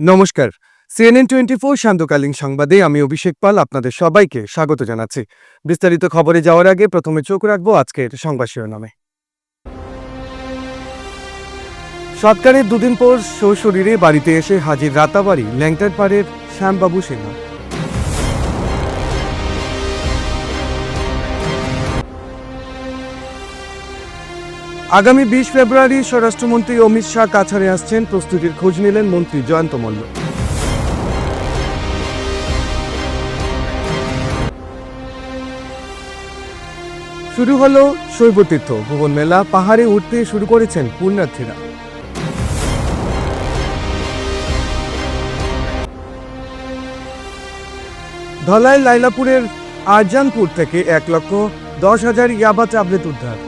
নমস্কার। CNN twenty four সান্ধ্যকালীন সংবাদে আমি অভিষেক পাল আপনাদের সবাইকে স্বাগত জানাচ্ছি। বিস্তারিত খবরে যাওয়ার আগে প্রথমে চোখ রাখব আজকের সংবাদ শিরোনামে। সৎকারের দুদিন পর শরীরে বাড়িতে এসে হাজির রাতাবাড়ি ল্যাংটার পাড়ের শ্যামবাবু সিনহা আগামী বিশ ফেব্রুয়ারি স্বরাষ্ট্রমন্ত্রী অমিত শাহ কাছাড়ে আসছেন। প্রস্তুতির খোঁজ নিলেন মন্ত্রী জয়ন্ত মল্ল। শুরু হলো শৈবতীর্থ ভুবন মেলা। পাহাড়ে উঠতে শুরু করেছেন পুণ্যার্থীরা। ধলাই লাইলাপুরের আরজানপুর থেকে এক লক্ষ দশ হাজার ইয়াবা ট্যাবলেট উদ্ধার।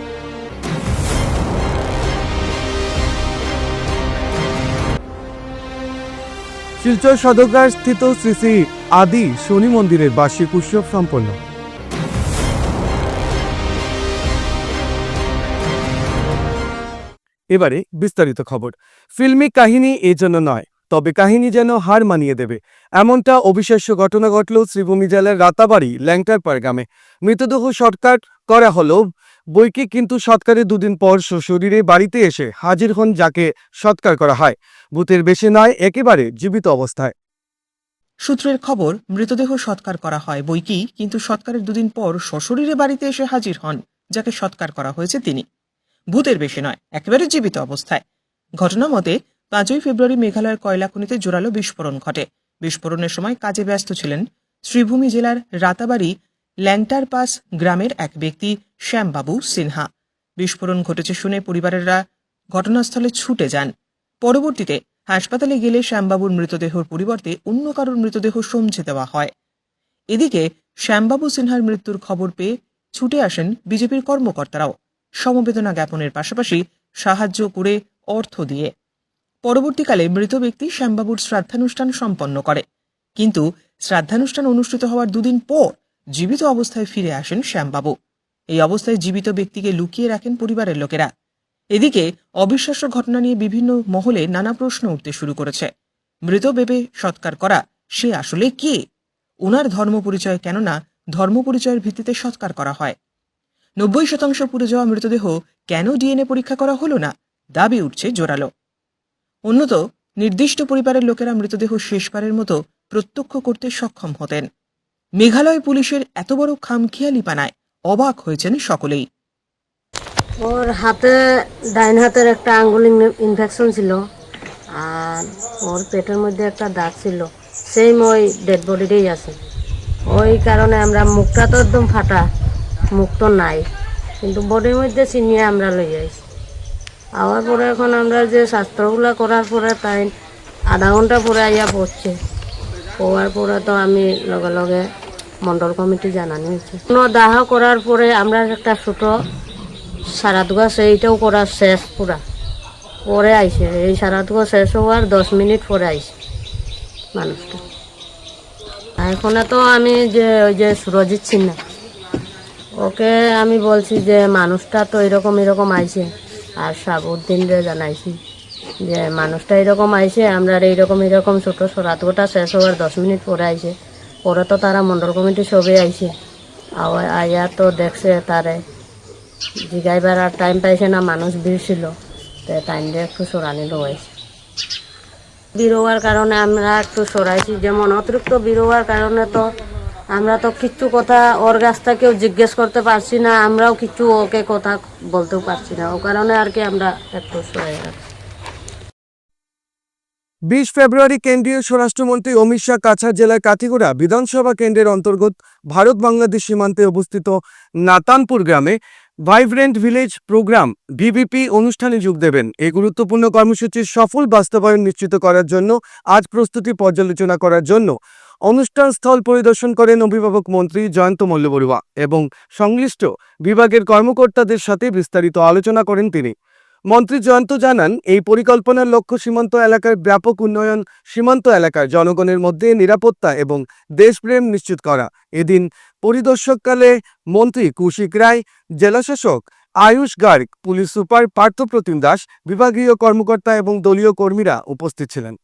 শিলচর সদরঘাট স্থিত শ্রী শ্রী আদি শনি মন্দিরের বার্ষিক উৎসব সম্পন্ন। এবারে বিস্তারিত খবর। ফিল্মি কাহিনী এজন্য নয়, তবে কাহিনী যেন হার মানিয়ে দেবে। এমনটা অবিশ্বাস্য ঘটনা ঘটল শ্রীভূমি জেলার রাতাবাড়ি ল্যাংটারপাড় গ্রামে। মৃতদেহ শর্টকাট করা হলো বইকে কিন্তু সৎকারের দুদিন পর সশরীরে বাড়িতে এসে হাজির হন যাকে সৎকার করা হয়। ভূতের বেশি নয়, একেবারে জীবিত অবস্থায়। সূত্রের খবর, মৃতদেহ সৎকার করা হয় বই কি কিন্তু সৎকারের দুদিন পর সশরীরে বাড়িতে এসে হাজির হন যাকে সৎকার করা হয়েছে তিনি। ভূতের বেশি নয়, একেবারে জীবিত অবস্থায়। ঘটনা মতে, পাঁচই ফেব্রুয়ারি মেঘালয়ের কয়লা খনিতে জোরালো বিস্ফোরণ ঘটে। বিস্ফোরণের সময় কাজে ব্যস্ত ছিলেন শ্রীভূমি জেলার রাতাবাড়ি ল্যাংটার পাস গ্রামের এক ব্যক্তি শ্যামবাবু সিনহা। বিস্ফোরণ ঘটেছে শুনে পরিবারেরা ঘটনাস্থলে ছুটে যান। পরবর্তীতে হাসপাতালে গেলে শ্যামবাবুর মৃতদেহর পরিবর্তে অন্য কারোর মৃতদেহ সমঝে দেওয়া হয়। এদিকে শ্যামবাবু সিনহার মৃত্যুর খবর পেয়ে ছুটে আসেন বিজেপির কর্মকর্তারাও। সমবেদনা জ্ঞাপনের পাশাপাশি সাহায্য করে অর্থ দিয়ে। পরবর্তীকালে মৃত ব্যক্তি শ্যামবাবুর শ্রাদ্ধানুষ্ঠান সম্পন্ন করে। কিন্তু শ্রাদ্ধানুষ্ঠান অনুষ্ঠিত হওয়ার দুদিন পর জীবিত অবস্থায় ফিরে আসেন শ্যামবাবু। এই অবস্থায় জীবিত ব্যক্তিকে লুকিয়ে রাখেন পরিবারের লোকেরা। এদিকে অবিশ্বাস্য ঘটনা নিয়ে বিভিন্ন মহলে নানা প্রশ্ন উঠতে শুরু করেছে। মৃত ভেবে সৎকার করা, সে আসলে কে? ওনার ধর্ম পরিচয় কেননা ধর্ম পরিচয়ের ভিত্তিতে সৎকার করা হয়। নব্বই শতাংশ পুড়ে যাওয়া মৃতদেহ কেন ডিএনএ পরীক্ষা করা হলো না? দাবি উঠছে জোরালো। অন্যত, নির্দিষ্ট পরিবারের লোকেরা মৃতদেহ শেষবারের মতো প্রত্যক্ষ করতে সক্ষম হতেন। মেঘালয় পুলিশের এত বড় খামখেয়ালি পানায় অবাক হয়েছেন সকলেই। ওর হাতে, ডাইন হাতের একটা আঙ্গুল ইনফেকশন ছিল, আর ওর পেটের মধ্যে একটা দাগ ছিল। সেম ওই ডেড বডিতেই আছে। ওই কারণে আমরা মুখটা তো একদম ফাটা, মুখ তো নাই। কিন্তু বডির মধ্যে চিনিয়ে আমরা লই আইছি। আওয়ার পরে এখন আমরা যে শাস্ত্রগুলো করার পরে তাই আধা ঘণ্টা পরে আইয়া পড়ছে। পড়ার পরে তো আমি লগে লগে মণ্ডল কমিটি জানানো হয়েছে কোনো দাহ করার পরে আমরা একটা ছোটো গাছ এইটাও করা শেষ পুরা পরে আইছে এই গাছ শেষ হওয়ার দশ মিনিট পরে আইছে মানুষটা এখানে তো আমি যে, ওই যে সুরজিৎ সিনহা। ওকে আমি বলছি যে, মানুষটা তো এরকম এরকম আইছে। আর সাবুদ্দিন রে জানাইছি। যে মানুষটা এরকম আইছে, আমরা এইরকম এরকম ছোটো সরাত গোটা শেষ হওয়ার দশ মিনিট পরে আইছে। পরে তো তারা মণ্ডল কমিটি সবে আওয়া- আইয়া তো দেখছে তারে। জিগাইবার আর টাইম পাইছে না, মানুষ ভিড় ছিল। তো টাইম দিয়ে একটু সরানি লগাইছে। বিরোয়ার কারণে আমরা একটু সরাইছি যেমন অতিরিক্ত বিরোয়ার কারণে তো আমরা তো কিচ্ছু কথা ওর কাছ থেকেও জিজ্ঞেস করতে পারছি না, আমরাও কিছু ওকে কথা বলতেও পারছি না। ও কারণে আর কি আমরা একটু সরাই রাখছি। বিশ ফেব্রুয়ারি কেন্দ্রীয় স্বরাষ্ট্রমন্ত্রী অমিত শাহ কাছাড় জেলার কাঠিগোড়া বিধানসভা কেন্দ্রের অন্তর্গত ভারত বাংলাদেশ সীমান্তে অবস্থিত নাতানপুর গ্রামে ভাইব্রেন্ট ভিলেজ প্রোগ্রাম ভিভিপি অনুষ্ঠানে যোগ দেবেন। এই গুরুত্বপূর্ণ কর্মসূচির সফল বাস্তবায়ন নিশ্চিত করার জন্য, আজ প্রস্তুতি পর্যালোচনা করার জন্য অনুষ্ঠান স্থল পরিদর্শন করেন অভিভাবক মন্ত্রী জয়ন্ত মল্লবরুয়া এবং সংশ্লিষ্ট বিভাগের কর্মকর্তাদের সাথে বিস্তারিত আলোচনা করেন তিনি। মন্ত্রী জয়ন্ত জানান, এই পরিকল্পনার লক্ষ্য সীমান্ত এলাকার ব্যাপক উন্নয়ন, সীমান্ত এলাকার জনগণের মধ্যে নিরাপত্তা এবং দেশপ্রেম নিশ্চিত করা। এদিন পরিদর্শককালে মন্ত্রী কৌশিক রায়, জেলাশাসক আয়ুষ গার্গ, পুলিশ সুপার পার্থপ্রতিম দাস, বিভাগীয় কর্মকর্তা এবং দলীয় কর্মীরা উপস্থিত ছিলেন।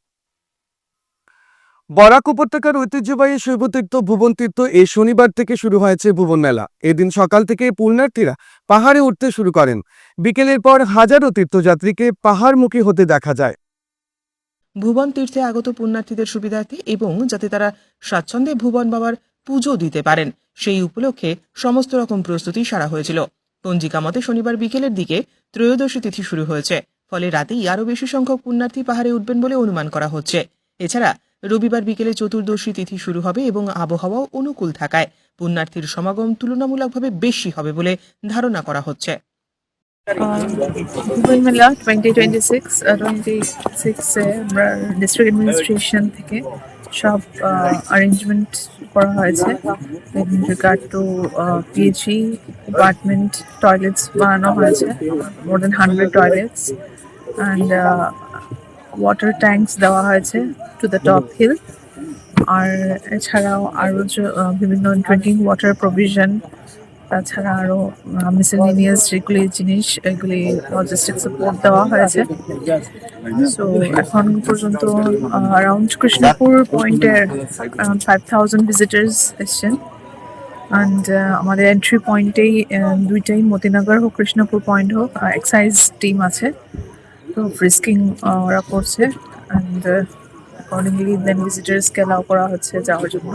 বরাক উপত্যকার ঐতিহ্যবাহী শৈবতীর্থ ভুবন তীর্থ এই শনিবার থেকে শুরু হয়েছে ভুবন মেলা। এদিন সকাল থেকে পুণ্যার্থীরা পাহাড়ে উঠতে শুরু করেন। বিকেলের পর হাজারো তীর্থযাত্রীকে পাহাড়মুখী হতে দেখা যায়। ভুবন তীর্থে আগত পুণ্যার্থীদের সুবিধার্থে এবং যাতে তারা স্বাচ্ছন্দ্যে ভুবন বাবার পুজো দিতে পারেন, সেই উপলক্ষে সমস্ত রকম প্রস্তুতি সারা হয়েছিল। পঞ্জিকা মতে শনিবার বিকেলের দিকে ত্রয়োদশী তিথি শুরু হয়েছে। ফলে রাতেই আরও বেশি সংখ্যক পুণ্যার্থী পাহাড়ে উঠবেন বলে অনুমান করা হচ্ছে। এছাড়া রবিবার বিকেলে চতুর্দশী তিথি শুরু হবে এবং আবহাওয়াও অনুকূল থাকায় পুণ্যার্থীর সমাগম তুলনামূলকভাবে বেশি হবে বলে ধারণা করা হচ্ছে। টোয়েন্টি সিক্স টোয়েন্টি সিক্সে আমরা অ্যাডমিনিস্ট্রেশন থেকে সব অ্যারেঞ্জমেন্ট করা হয়েছে। In regard to PHE department toilets বানানো হয়েছে more than hundred toilets and water tanks দেওয়া হয়েছে টু দ্য টপ হিল আর এছাড়াও আরও বিভিন্ন ড্রিঙ্কিং ওয়াটার প্রভিশন তাছাড়া আরও মিসেলিনিয়াস যেগুলি জিনিস, এগুলি লজিস্টিক সাপোর্ট দেওয়া হয়েছে। সো এখন পর্যন্ত অ্যারাউন্ড কৃষ্ণপুর পয়েন্টের অ্যারাউন্ড ফাইভ থাউজেন্ড ভিজিটার্স এসছেন। অ্যান্ড আমাদের এন্ট্রি পয়েন্টেই দুইটাই মতিনগর হোক, কৃষ্ণপুর পয়েন্ট হোক এক্সাইজ টিম আছে। ফ্রিস্কিং ওরা করছে অ্যান্ড অ্যাকর্ডিংলি দেন ভিজিটার্সকে অ্যালাউ করা হচ্ছে যাওয়ার জন্য।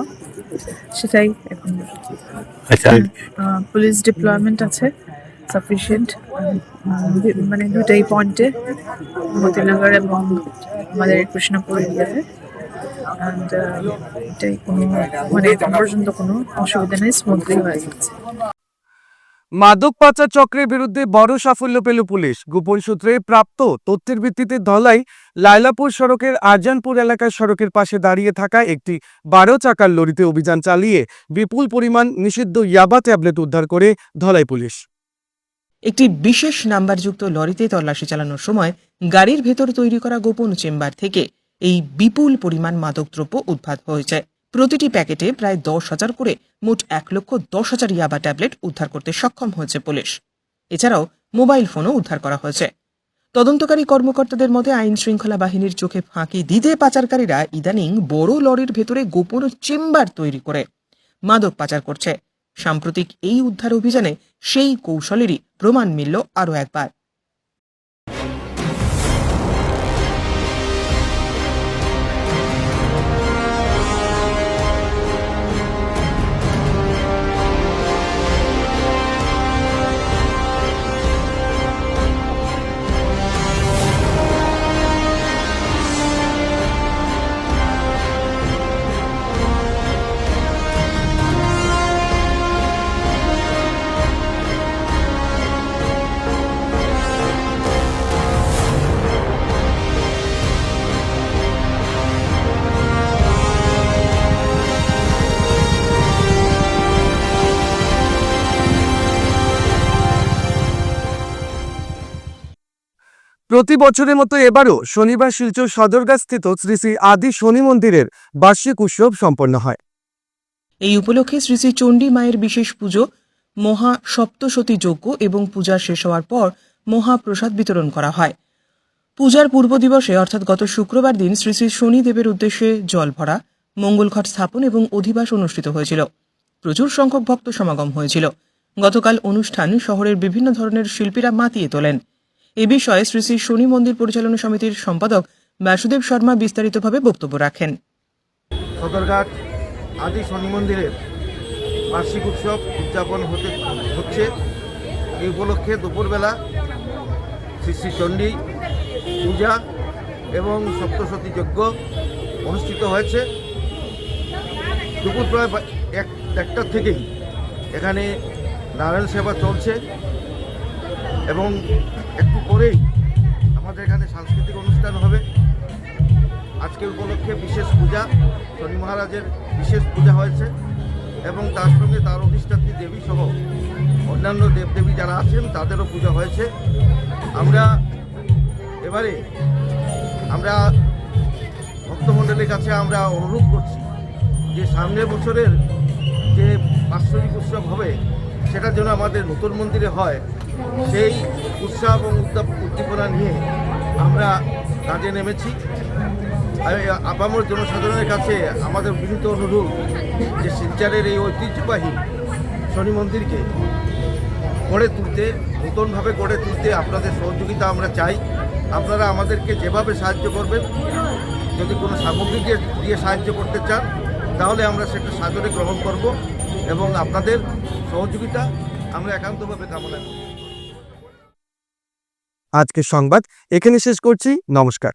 সেটাই এখন। আচ্ছা। পুলিশ ডিপ্লয়মেন্ট আছে সাফিসিয়েন্ট মানে দুটাই পয়েন্টে মতিনগর এবং আমাদের কৃষ্ণপুর এরিয়াতে অ্যান্ড এটাই কোনো মানে এখন পর্যন্ত কোনো অসুবিধা নেই স্মুথলি হয়ে যাচ্ছে। মাদক পাচার চক্রের বিরুদ্ধে বড় সাফল্য পেল পুলিশ। গোপন সূত্রে প্রাপ্ত তথ্যের ভিত্তিতে ধলাই লাইলাপুর সড়কের আরজানপুর এলাকার সড়কের পাশে দাঁড়িয়ে থাকা একটি বারো চাকার লরিতে অভিযান চালিয়ে বিপুল পরিমাণ নিষিদ্ধ ইয়াবা ট্যাবলেট উদ্ধার করে ধলাই পুলিশ। একটি বিশেষ নাম্বারযুক্ত লরিতে তল্লাশি চালানোর সময় গাড়ির ভেতর তৈরি করা গোপন চেম্বার থেকে এই বিপুল পরিমাণ মাদকদ্রব্য উদ্ভাত হয়েছে। প্রতিটি প্যাকেটে প্রায় দশ হাজার করে মোট এক লক্ষ দশ হাজার ইয়াবা ট্যাবলেট উদ্ধার করতে সক্ষম হয়েছে পুলিশ। এছাড়াও মোবাইল ফোনও উদ্ধার করা হয়েছে। তদন্তকারী কর্মকর্তাদের মতে আইন শৃঙ্খলা বাহিনীর চোখে ফাঁকি দিতে পাচারকারীরা ইদানিং বড় লরির ভেতরে গোপন চেম্বার তৈরি করে মাদক পাচার করছে। সাম্প্রতিক এই উদ্ধার অভিযানে সেই কৌশলেরই প্রমাণ মিলল আরও একবার। প্রতি বছরের মতো এবারও শনিবার শিলচর সদরগাঁস্থিত শ্রী শ্রী আদি শনি মন্দিরের বার্ষিক উৎসব সম্পন্ন হয়। এই উপলক্ষে শ্রী শ্রী চণ্ডী মায়ের বিশেষ পুজো, মহা সপ্তশতী যজ্ঞ এবং পূজা শেষ হওয়ার পর মহাপ্রসাদ বিতরণ করা হয়। পূজার পূর্ব দিবসে, অর্থাৎ গত শুক্রবার দিন, শ্রী শ্রী শনিদেবের উদ্দেশ্যে জল ভরা, মঙ্গলঘট স্থাপন এবং অধিবাস অনুষ্ঠিত হয়েছিল। প্রচুর সংখ্যক ভক্ত সমাগম হয়েছিল। গতকাল অনুষ্ঠান শহরের বিভিন্ন ধরনের শিল্পীরা মাতিয়ে তোলেন। এ বিষয়ে শ্রী শ্রী শনি মন্দির পরিচালনা সমিতির সম্পাদক বাসুদেব শর্মা বিস্তারিতভাবে বক্তব্য রাখেন। সদরঘাট আদি শনি মন্দিরের বার্ষিক উৎসব উদযাপন হতে হচ্ছে। এই উপলক্ষে দুপুরবেলা শ্রী শ্রী চণ্ডী পূজা এবং সপ্তশতী যজ্ঞ অনুষ্ঠিত হয়েছে। দুপুর প্রায় এক একটার থেকেই এখানে নারায়ণ সেবা চলছে। এবং একটু পরেই আমাদের এখানে সাংস্কৃতিক অনুষ্ঠান হবে। আজকের উপলক্ষে বিশেষ পূজা, শনি মহারাজের বিশেষ পূজা হয়েছে এবং তার সঙ্গে তার অধিষ্ঠাত্রী দেবী সহ অন্যান্য দেবদেবী যারা আছেন, তাদেরও পূজা হয়েছে। আমরা এবারে আমরা ভক্তমণ্ডলীর কাছে আমরা অনুরোধ করছি যে সামনের বছরের যে বাৎসরিক উৎসব হবে, সেটা যেন আমাদের নতুন মন্দিরে হয়। সেই উৎসাহ এবং উদ্দীপনা নিয়ে আমরা কাজে নেমেছি। আপামর জনসাধারণের কাছে আমাদের বিনীত অনুরোধ যে শিলচরের এই ঐতিহ্যবাহী শনি মন্দিরকে গড়ে তুলতে, নতুনভাবে গড়ে তুলতে আপনাদের সহযোগিতা আমরা চাই। আপনারা আমাদেরকে যেভাবে সাহায্য করবেন, যদি কোনো সামগ্রী দিয়ে দিয়ে সাহায্য করতে চান, তাহলে আমরা সেটা সাদরে গ্রহণ করব এবং আপনাদের সহযোগিতা আমরা একান্তভাবে কামনা করি। আজকের সংবাদ এখানে শেষ করছি। নমস্কার।